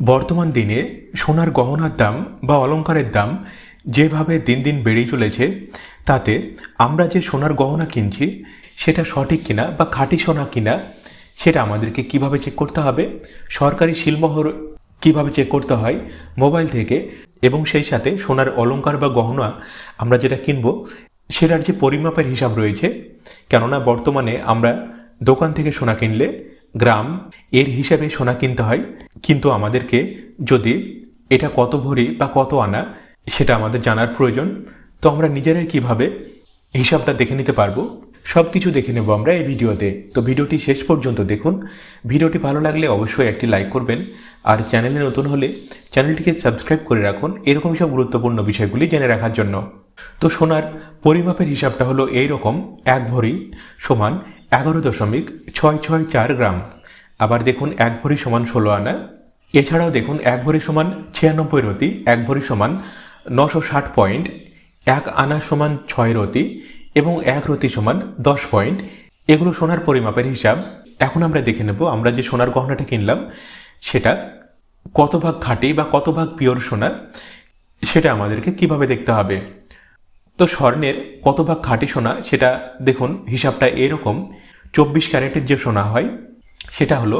বর্তমান দিনে সোনার গহনার দাম বা অলংকারের দাম যেভাবে দিন দিন বেড়েই চলেছে, তাতে আমরা যে সোনার গহনা কিনছি, সেটা সঠিক কিনা বা খাঁটি সোনা কিনা, সেটা আমাদেরকে কীভাবে চেক করতে হবে, সরকারি শিলমোহর কীভাবে চেক করতে হয় মোবাইল থেকে এবং সেই সাথে সোনার অলংকার বা গহনা আমরা যেটা কিনবো, সেটার যে পরিমাপের হিসাব রয়েছে, কেননা বর্তমানে আমরা দোকান থেকে সোনা কিনলে গ্রাম, এর হিসাবে সোনা কিনতে হয়। কিন্তু আমাদেরকে যদি এটা কত ভরি বা কত আনা, সেটা আমাদের জানার প্রয়োজন। তো আমরা নিজেরাই কীভাবে হিসাবটা দেখে নিতে পারব সব কিছু দেখে নেব আমরা এই ভিডিওতে। তো ভিডিওটি শেষ পর্যন্ত দেখুন। ভিডিওটি ভালো লাগলে অবশ্যই একটি লাইক করবেন। আর চ্যানেলে নতুন হলে চ্যানেলটিকে সাবস্ক্রাইব করে রাখুন এরকম সব গুরুত্বপূর্ণ বিষয়গুলি জেনে রাখার জন্য। তো সোনার পরিমাপের হিসাবটা হলো এই রকম এক ভরি সমান এগারো দশমিক ছয় ছয় চার গ্রাম। আবার দেখুন এক ভরি সমান ষোলো আনা। এছাড়াও দেখুন এক ভরি সমান ছিয়ানব্বই রতি, এক ভরি সমান নশো ষাট পয়েন্ট, এক আনা সমান ছয় রতি এবং এক রতি সমান দশ পয়েন্ট। এগুলো সোনার পরিমাপের হিসাব। এখন আমরা দেখে নেব আমরা যে সোনার গহনাটা কিনলাম, সেটা কত ভাগ খাঁটি বা কত ভাগ পিওর সোনা, সেটা আমাদেরকে কীভাবে দেখতে হবে। তো স্বর্ণের কত ভাগ খাঁটি সোনা সেটা দেখুন, হিসাবটা এরকম। চব্বিশ ক্যারেটের যে সোনা হয়, সেটা হলো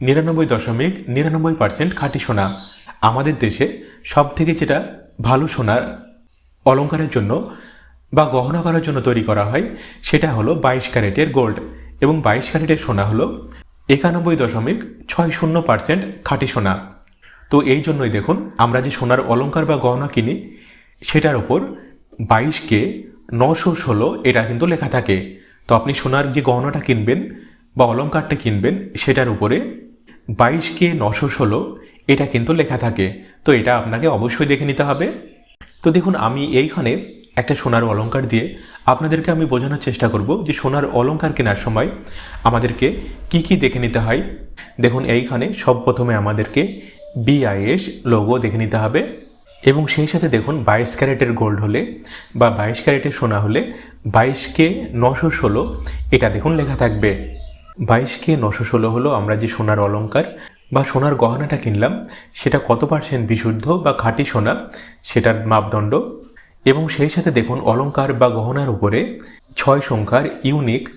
নিরানব্বই দশমিক নিরানব্বই পার্সেন্ট খাঁটি সোনা। আমাদের দেশে সব থেকে যেটা ভালো সোনার অলংকারের জন্য বা গহনা করার জন্য তৈরি করা হয়, সেটা হলো বাইশ ক্যারেটের গোল্ড। এবং বাইশ ক্যারেটের সোনা হলো একানব্বই দশমিক ছয় শূন্য পার্সেন্ট খাঁটি সোনা। তো এই জন্যই দেখুন, আমরা যে সোনার অলংকার বা গহনা কিনি, সেটার ওপর বাইশকে নশো ষোলো, এটা কিন্তু লেখা থাকে। তো আপনি সোনার যে গহনাটা কিনবেন বা অলংকারটা কিনবেন, সেটার উপরে বাইশকে নশো ষোলো, এটা কিন্তু লেখা থাকে। তো এটা আপনাকে অবশ্যই দেখে নিতে হবে। তো দেখুন, আমি এইখানে একটা সোনার অলঙ্কার দিয়ে আপনাদেরকে আমি বোঝানোর চেষ্টা করব যে সোনার অলংকার কেনার সময় আমাদেরকে কি কি দেখে নিতে হয়। দেখুন, এইখানে সব প্রথমে আমাদেরকে বিআইএস লোগো দেখে নিতে হবে। এবং সেই সাথে দেখুন বাইশ ক্যারেটের গোল্ড হলে বা বাইশ ক্যারেটের সোনা হলে বাইশকে নশো ষোলো, এটা দেখুন লেখা থাকবে। বাইশকে নশো ষোলো হলো আমরা যে সোনার অলঙ্কার বা সোনার গহনাটা কিনলাম, সেটা কত পার্সেন্ট বিশুদ্ধ বা খাঁটি সোনা সেটার মাপদণ্ড? এবং সেই সাথে দেখুন অলঙ্কার বা গহনার উপরে ছয় সংখ্যার unique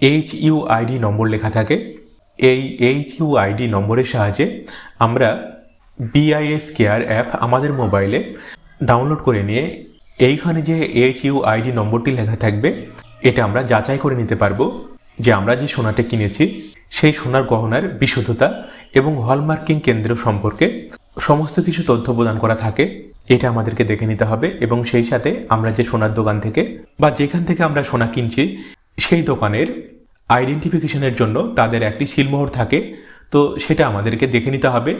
H U ID number লেখা থাকে। এই এইচ ইউ আইডি নম্বরের সাহায্যে আমরা বিআইএস কেয়ার অ্যাপ আমাদের মোবাইলে ডাউনলোড করে নিয়ে এইখানে যে এইচ ইউ আইডি নম্বরটি লেখা থাকবে, এটা আমরা যাচাই করে নিতে পারব যে আমরা যে সোনাটা কিনেছি, সেই সোনার গহনার বিশুদ্ধতা এবং হলমার্কিং কেন্দ্র সম্পর্কে সমস্ত কিছু তথ্য প্রদান করা থাকে, এটা আমাদেরকে দেখে নিতে হবে এবং সেই সাথে আমরা যে সোনার দোকান থেকে বা যেখান থেকে আমরা সোনা কিনছি, সেই দোকানের আইডেন্টিফিকেশনের জন্য তাদের একটি সিলমোহর থাকে, তো সেটা আমাদেরকে দেখে নিতে হবে।